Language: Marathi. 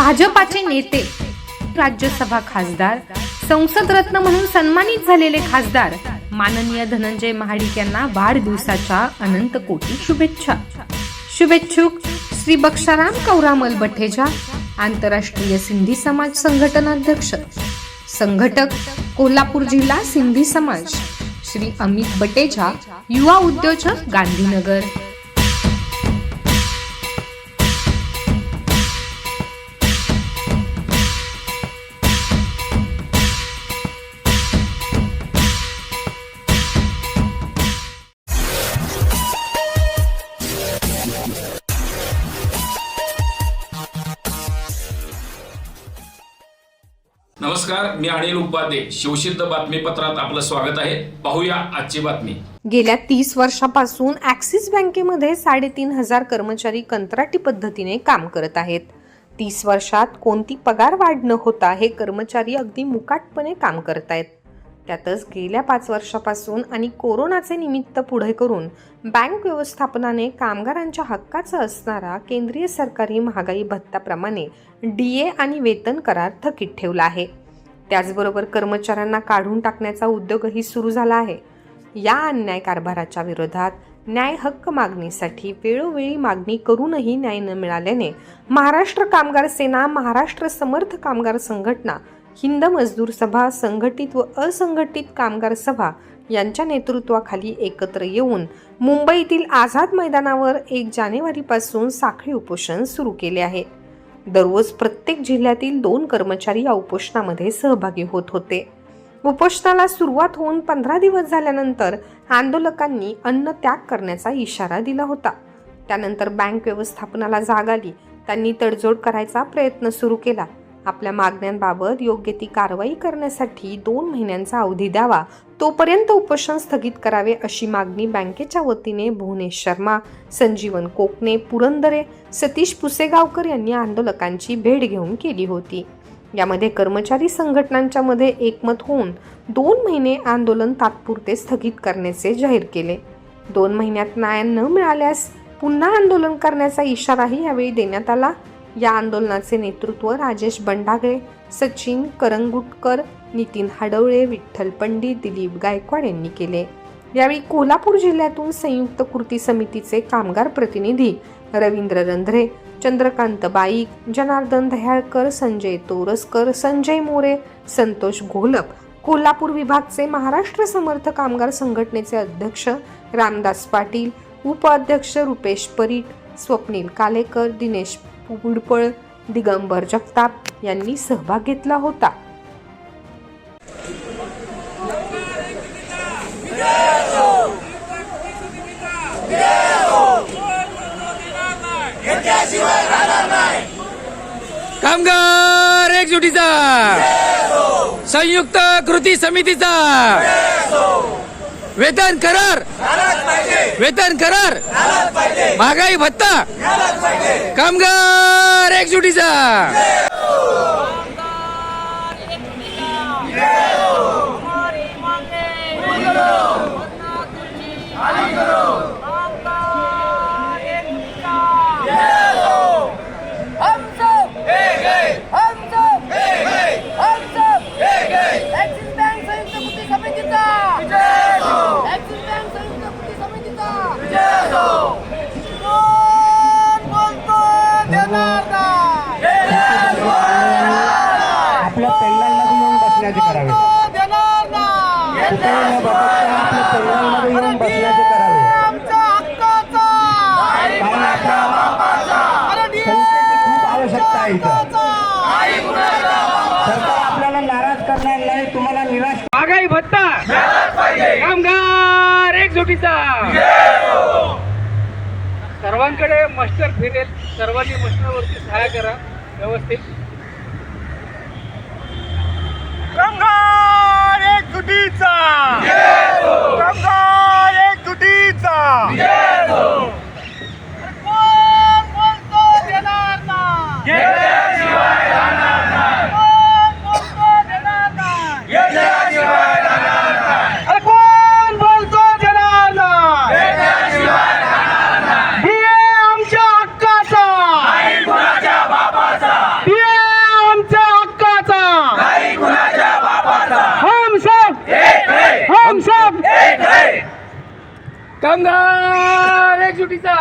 भाजपाचे नेते राज्यसभा खासदार संसद रत्न म्हणून सन्मानित झालेले खासदार माननीय धनंजय महाडिक यांना वाढदिवसाच्या अनंत कोटी शुभेच्छा. शुभेच्छुक श्री बक्षाराम कौरामल बठेजा आंतरराष्ट्रीय सिंधी समाज संघटनाध्यक्ष संघटक कोल्हापूर जिल्हा सिंधी समाज श्री अमित बटेजा युवा उद्योजक गांधीनगर नमस्कार मी अनिल उपाध्ये. शिवसिद्ध बातमीपत्रात आपलं स्वागत आहे. पाहूया आजची बातमी. गेल्या तीस वर्षापासून ॲक्सिस बँकेमध्ये साडेतीन हजार कर्मचारी कंत्राटी पद्धतीने काम करत आहेत. तीस वर्षात कोणती पगार वाढ न होता हे कर्मचारी अगदी मुकाटपणे काम करत आहेत त्यातच गेल्या पाच वर्षापासून आणि कोरोनाचे निमित्त पुढे करून बँक व्यवस्थापनाने कामगारांच्या हक्काचा असणारा केंद्रीय सरकारी महागाई भत्ताप्रमाणे डी ए आणि वेतन करार थकीत ठेवला आहे. त्याचबरोबर कर्मचाऱ्यांना काढून टाकण्याचा उद्योगही सुरू झाला आहे. या अन्याय कारभाराच्या विरोधात न्याय हक्क मागणीसाठी वेळोवेळी मागणी करूनही न्याय न मिळाल्याने महाराष्ट्र कामगार सेना महाराष्ट्र समर्थ कामगार संघटना हिंद मजदूर सभा संघटित व असंघटित कामगार सभा यांच्या नेतृत्वाखाली एकत्र येऊन मुंबईतील आझाद मैदानावर एक जानेवारीपासून साखळी उपोषण सुरू केले आहे. दररोज प्रत्येक जिल्ह्यातील दोन कर्मचारी या उपोषणामध्ये सहभागी होत होते. उपोषणाला सुरुवात होऊन पंधरा दिवस झाल्यानंतर आंदोलकांनी अन्न त्याग करण्याचा इशारा दिला होता. त्यानंतर बँक व्यवस्थापनाला जाग आली. त्यांनी तडजोड करायचा प्रयत्न सुरू केला. आपल्या मागण्यांबाबत योग्य ती कारवाई करण्यासाठी दोन महिन्यांचा अवधी द्यावा तोपर्यंत उपोषण स्थगित करावे अशी मागणी बँकेच्या वतीने भुवनेश शर्मा संजीवन कोकणे पुरंदरे सतीश पुसेगावकर यांनी आंदोलकांची भेट घेऊन केली होती. यामध्ये कर्मचारी संघटनांच्या मध्ये एकमत होऊन दोन महिने आंदोलन तात्पुरते स्थगित करण्याचे जाहीर केले. दोन महिन्यात न्याय न मिळाल्यास पुन्हा आंदोलन करण्याचा इशाराही यावेळी देण्यात आला. या आंदोलनाचे नेतृत्व राजेश बंडागळे सचिन करंगुटकर नितीन हाडवळे विठ्ठल पंडित दिलीप गायकवाड यांनी केले. यावेळी कोल्हापूर जिल्ह्यातून संयुक्त कृती समितीचे कामगार प्रतिनिधी रवींद्र रंध्रे चंद्रकांत बाईक जनार्दन दह्याळकर संजय तोरसकर संजय मोरे संतोष घोलप कोल्हापूर विभागचे महाराष्ट्र समर्थ कामगार संघटनेचे अध्यक्ष रामदास पाटील उपाध्यक्ष रुपेश परीट स्वप्नील कालेकर दिनेश उडपळ दिगंबर जगताप यांनी सहभाग घेतला होता. कामगार एकजुटीचा. संयुक्त कृती समितीचा. वेतन करार. वेतन करार. महागाई भत्ता. कामगार एकजुटीचा. बसण्याचे करावे. आपल्या येऊन बसण्याचे करावे. कारण खूप आवश्यकता आहे इथं. हक्काचा. सरकार आपल्याला नाराज करणार नाही तुम्हाला निराश महागाई भत्ता. कामगार एकजुटीचा. सर्वांकडे मस्टर फिरेल. सर्वांनी मस्टरवरती सहाय्य करा. व्यवस्थित कामगार एक जुटीचा कामगार एक जुटीचा कोण बोलतो देणार नाही? कोण बोलतो देणार नाही? अरे कोण बोलतो देणार नाही? हे आमच्या हक्काचा हे कामगार एकजुटीचा.